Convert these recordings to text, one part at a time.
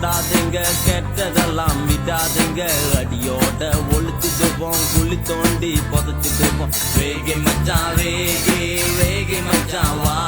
தொடாதுங்க கெட்டதெல்லாம் விடாதுங்க. அடியோட ஒழுத்துட்டு போம் குழி தோண்டி புதைச்சிட்டு போம். வேகி மச்சான் வேகி வேகி மச்சான் வா.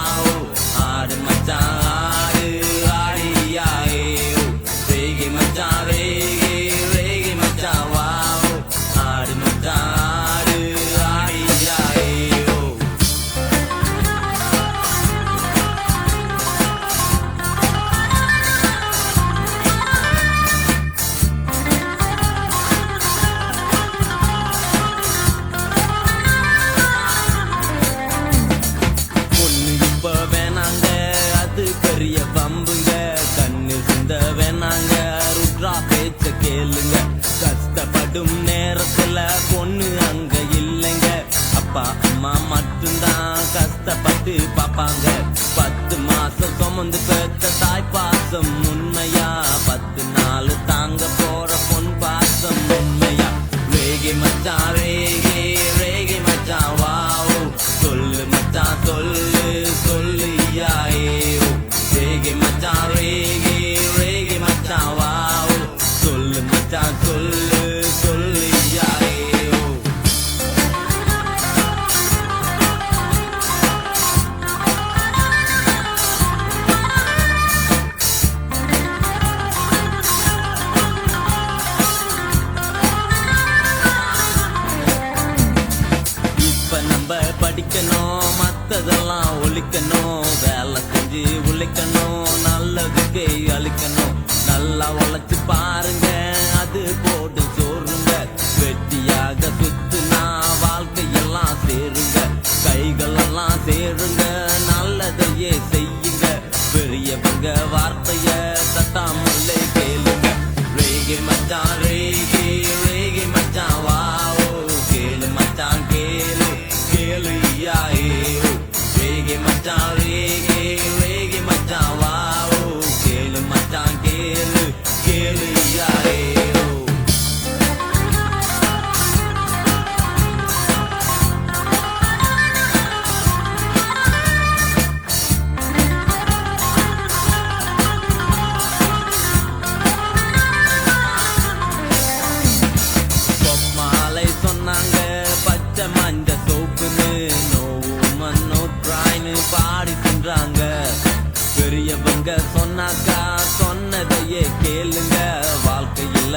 கேளுங்க. கஷ்டப்படும் நேரத்துல பொண்ணு அங்க இல்லைங்க. அப்பா அம்மா மட்டும்தான் கஷ்டப்பட்டு பாப்பாங்க பத்து மாசம் சுமந்து பெற்ற தாய் பாசம் உண்மையா? படிக்கணும் மத்ததெல்லாம் ஒழிக்கணும் வேலை செஞ்சு உழைக்கணும் நல்லதுக்கு அழிக்கணும். நல்லா உழைச்சு பாருங்க அது போட்டு சோறுங்க. வெட்டியாக சுத்துனா வாழ்க்கையெல்லாம் சேருங்க. கைகளெல்லாம் சேருங்க நல்லதையே செய்யுங்க. பெரியவங்க வார்த்தைய தட்டாமலே கேளுங்க. ரேகே மச்சான் ரேகே பெரியவங்க சொன்னாக்கா சொன்னதையே கேளுங்க. வாழ்க்கையில